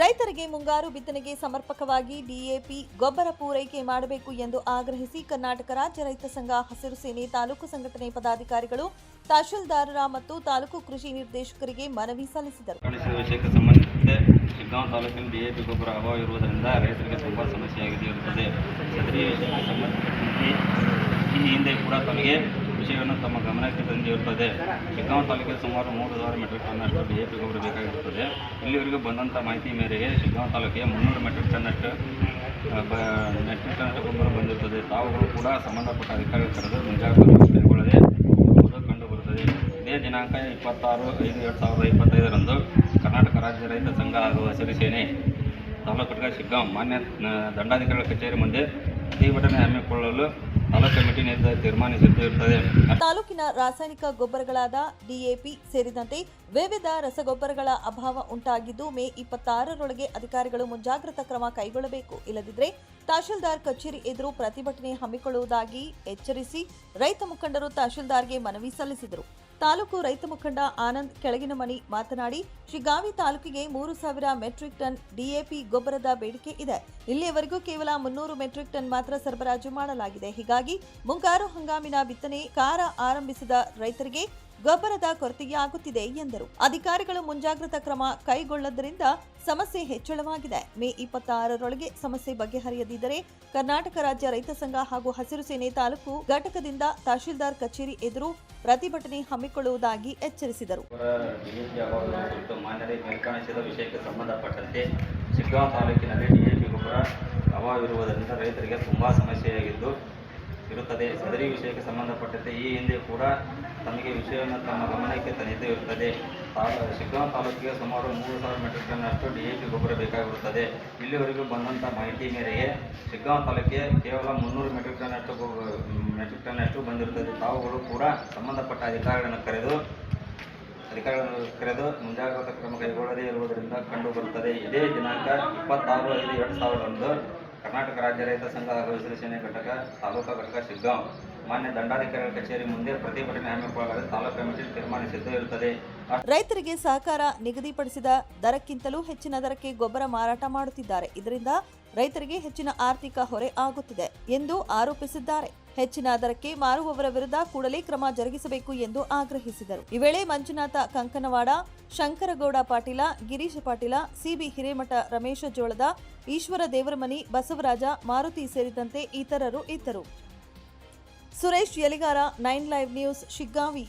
ರೈತರಿಗೆ ಮುಂಗಾರು ಬಿತ್ತನೆಗೆ ಸಮರ್ಪಕವಾಗಿ ಡಿಎಪಿ ಗೊಬ್ಬರ ಪೂರೈಕೆ ಮಾಡಬೇಕು ಎಂದು ಆಗ್ರಹಿಸಿ ಕರ್ನಾಟಕ ರಾಜ್ಯ ರೈತ ಸಂಘ ಹಸಿರು ಸೇನೆ ತಾಲೂಕು ಸಂಘಟನೆ ಪದಾಧಿಕಾರಿಗಳು ತಹಶೀಲ್ದಾರರ ಮತ್ತು ತಾಲೂಕು ಕೃಷಿ ನಿರ್ದೇಶಕರಿಗೆ ಮನವಿ ಸಲ್ಲಿಸಿದರು. ವಿಷಯಕ್ಕೆ ಸಂಬಂಧಿಸಿದಂತೆ ಶಿಗ್ಗಾಂವ್ ತಾಲೂಕಿನ ಡಿಎಪಿ ಗೊಬ್ಬರ ಅಭಾವ ಇರುವುದರಿಂದ ರೈತರಿಗೆ ತುಂಬ ಸಮಸ್ಯೆಯಾಗಿದೆ ಇರುತ್ತದೆ ಸದರಿ ವಿಷಯಕ್ಕೆ ಈ ಹಿಂದೆ ಕೂಡ ತಮಗೆ ವಿಷಯವನ್ನು ತಮ್ಮ ಗಮನಕ್ಕೆ ತಂದಿರುತ್ತದೆ ಶಿಗ್ಗಾಂವ್ ತಾಲೂಕಿಗೆ ಸುಮಾರು ಮೂರು ಸಾವಿರ ಮೆಟ್ರಿಕ್ ಟನ್ನಷ್ಟು ಡಿಎಪಿ ಗೊಬ್ಬರ ಬೇಕಾಗಿರುತ್ತದೆ ಇಲ್ಲಿವರೆಗೂ ಬಂದಂಥ ಮಾಹಿತಿ ಮೇರೆಗೆ ಶಿಗ್ಗಾಂವ್ ತಾಲೂಕಿಗೆ ಮುನ್ನೂರು ಮೆಟ್ರಿಕ್ ಟನ್ನಷ್ಟು ಮೆಟ್ರಿಕ್ ಟನ್ನಷ್ಟು ಗೊಬ್ಬರ ಬಂದಿರುತ್ತದೆ ತಾವುಗಳು ಕೂಡ ಸಂಬಂಧಪಟ್ಟ ಅಧಿಕಾರಿಗಳು ಕರೆದು ಮುಂಜಾಗ್ರತೆ ಕೈಗೊಳ್ಳದೆ ಕಂಡುಬರುತ್ತದೆ ಇದೇ ದಿನಾಂಕ ಇಪ್ಪತ್ತಾರು ಐದು ಎರಡು ಸಾವಿರದ ಇಪ್ಪತ್ತೈದರಂದು ಕರ್ನಾಟಕ ರಾಜ್ಯ ರೈತ ಸಂಘ ಹಾಗೂ ಹಸಿರು ಸೇನೆ, ತಾಲೂಕು ಘಟಕ ಶಿಗ್ಗಾಂ ಮಾನ್ಯ ದಂಡಾಧಿಕಾರಿಗಳ ಕಚೇರಿ ಮುಂದೆ ಪ್ರತಿಭಟನೆ ಹಮ್ಮಿಕೊಳ್ಳಲು ತಾಲೂಕಿನ ರಾಸಾಯನಿಕ ಗೊಬ್ಬರಗಳಾದ ಡಿಎಪಿ ಸೇರಿದಂತೆ ವಿವಿಧ ರಸಗೊಬ್ಬರಗಳ ಅಭಾವ ಉಂಟಾಗಿದ್ದು, ಮೇ ಇಪ್ಪತ್ತಾರರೊಳಗೆ ಅಧಿಕಾರಿಗಳು ಮುಂಜಾಗ್ರತಾ ಕ್ರಮ ಕೈಗೊಳ್ಳಬೇಕು. ಇಲ್ಲದಿದ್ದರೆ ತಹಶೀಲ್ದಾರ್ ಕಚೇರಿ ಎದುರು ಪ್ರತಿಭಟನೆ ಹಮ್ಮಿಕೊಳ್ಳುವುದಾಗಿ ಎಚ್ಚರಿಸಿ ರೈತ ಮುಖಂಡರು ತಹಶೀಲ್ದಾರ್ಗೆ ಮನವಿ ಸಲ್ಲಿಸಿದರು. ತಾಲೂಕು ರೈತ ಮುಖಂಡ ಆನಂದ್ ಕೆಳಗಿನಮನಿ ಮಾತನಾಡಿ ಶಿಗಾವಿ ತಾಲೂಕಿಗೆ ಮೂರು ಸಾವಿರ ಮೆಟ್ರಿಕ್ ಟನ್ ಡಿಎಪಿ ಗೊಬ್ಬರದ ಬೇಡಿಕೆ ಇದೆ. ಇಲ್ಲಿಯವರೆಗೂ ಕೇವಲ ಮುನ್ನೂರು ಮೆಟ್ರಿಕ್ ಟನ್ ಮಾತ್ರ ಸರಬರಾಜು ಮಾಡಲಾಗಿದೆ. ಹೀಗಾಗಿ ಮುಂಗಾರು ಹಂಗಾಮಿನ ಬಿತ್ತನೆ ಕಾರ ಆರಂಭಿಸಿದ ರೈತರಿಗೆ ಗೊಬ್ಬರದ ಕೊರತೆಯಾಗುತ್ತಿದೆ ಎಂದರು. ಅಧಿಕಾರಿಗಳು ಮುಂಜಾಗ್ರತಾ ಕ್ರಮ ಕೈಗೊಳ್ಳದ್ದರಿಂದ ಸಮಸ್ಯೆ ಹೆಚ್ಚಳವಾಗಿದೆ. ಮೇ ಇಪ್ಪತ್ತಾರರೊಳಗೆ ಸಮಸ್ಯೆ ಬಗೆಹರಿಯದಿದ್ದರೆ ಕರ್ನಾಟಕ ರಾಜ್ಯ ರೈತ ಸಂಘ ಹಾಗೂ ಹಸಿರು ಸೇನೆ ತಾಲೂಕು ಘಟಕದಿಂದ ತಹಶೀಲ್ದಾರ್ ಕಚೇರಿ ಎದುರು ಪ್ರತಿಭಟನೆ ಹಮ್ಮಿಕೊಳ್ಳುವುದಾಗಿ ಎಚ್ಚರಿಸಿದರು. ಸಂಬಂಧಪಟ್ಟಂತೆ ಶಿಗ್ಗಾಂವ್ ತಾಲೂಕಿನಲ್ಲಿ ರೈತರಿಗೆ ತುಂಬಾ ಸಮಸ್ಯೆಯಾಗಿದ್ದು ಇರುತ್ತದೆ. ಸದರಿ ವಿಷಯಕ್ಕೆ ಸಂಬಂಧಪಟ್ಟಂತೆ ಈ ಹಿಂದೆ ಕೂಡ ತಮಗೆ ವಿಷಯವನ್ನು ತಮ್ಮ ಗಮನಕ್ಕೆ ತಂದಿದ್ದು ಇರುತ್ತದೆ. ಶಿಗ್ಗಾಂ ತಾಲೂಕಿಗೆ ಸುಮಾರು ಮೂರು ಸಾವಿರ ಮೆಟ್ರಿಕ್ ಟನ್ನಷ್ಟು ಪಿ ಗೊಬ್ಬರ ಬೇಕಾಗಿರುತ್ತದೆ. ಇಲ್ಲಿವರೆಗೂ ಬಂದಂಥ ಮಾಹಿತಿ ಮೇರೆಗೆ ಶಿಗ್ಗಾಂ ತಾಲೂಕಿಗೆ ಕೇವಲ ಮುನ್ನೂರು ಮೆಟ್ರಿಕ್ ಟನ್ನಷ್ಟು ಮೆಟ್ರಿಕ್ ಟನ್ನಷ್ಟು ಬಂದಿರುತ್ತದೆ. ತಾವುಗಳು ಕೂಡ ಸಂಬಂಧಪಟ್ಟ ಅಧಿಕಾರಿಗಳನ್ನು ಕರೆದು ಅಧಿಕಾರಿಗಳನ್ನು ಕರೆದು ಮುಂಜಾಗ್ರತಾ ಕ್ರಮ ಕೈಗೊಳ್ಳದೇ ಇರುವುದರಿಂದ ಕಂಡುಬರುತ್ತದೆ. ಇದೇ ದಿನಾಂಕ ಇಪ್ಪತ್ತಾರು ಐದು ಎರಡು ಸಾವಿರರಂದು ಕರ್ನಾಟಕ ರಾಜ್ಯ ರೈತ ಸಂಘ ಹಾಗೂ ಘಟಕ, ತಾಲೂಕಾ ಘಟಕ, ಶಿಗ್ಗಾಂವ್. ಮಾನ್ಯ ದಂಡಾಧಿಕಾರಿಗಳ ಕಚೇರಿ ಮುಂದೆ ಪ್ರತಿಭಟನೆ ಹಮ್ಮಿಕೊಳ್ಳಲು ತಾಲೂಕು ಕಮಿಟಿ ತೀರ್ಮಾನಿಸಿದ್ದು ಇರುತ್ತದೆ ರೈತರಿಗೆ ಸಹಕಾರ ನಿಗದಿಪಡಿಸಿದ ದರಕ್ಕಿಂತಲೂ ಹೆಚ್ಚಿನ ದರಕ್ಕೆ ಗೊಬ್ಬರ ಮಾರಾಟ ಮಾಡುತ್ತಿದ್ದಾರೆ. ಇದರಿಂದ ರೈತರಿಗೆ ಹೆಚ್ಚಿನ ಆರ್ಥಿಕ ಹೊರೆ ಆಗುತ್ತಿದೆ ಎಂದು ಆರೋಪಿಸಿದ್ದಾರೆ. ಹೆಚ್ಚಿನ ದರಕ್ಕೆ ಮಾರುವವರ ವಿರುದ್ಧ ಕೂಡಲೇ ಕ್ರಮ ಜರುಗಿಸಬೇಕು ಎಂದು ಆಗ್ರಹಿಸಿದರು. ಈ ವೇಳೆ ಮಂಜುನಾಥ ಕಂಕನವಾಡ, ಶಂಕರಗೌಡ ಪಾಟೀಲ, ಗಿರೀಶ ಪಾಟೀಲ, ಸಿಬಿ ಹಿರೇಮಠ ರಮೇಶ ಜೋಳದ, ಈಶ್ವರ ದೇವರಮನಿ, ಬಸವರಾಜ, ಮಾರುತಿ ಸೇರಿದಂತೆ ಇತರರು ಇದ್ದರು. Suresh Yaligara, nine live news, Shiggavi.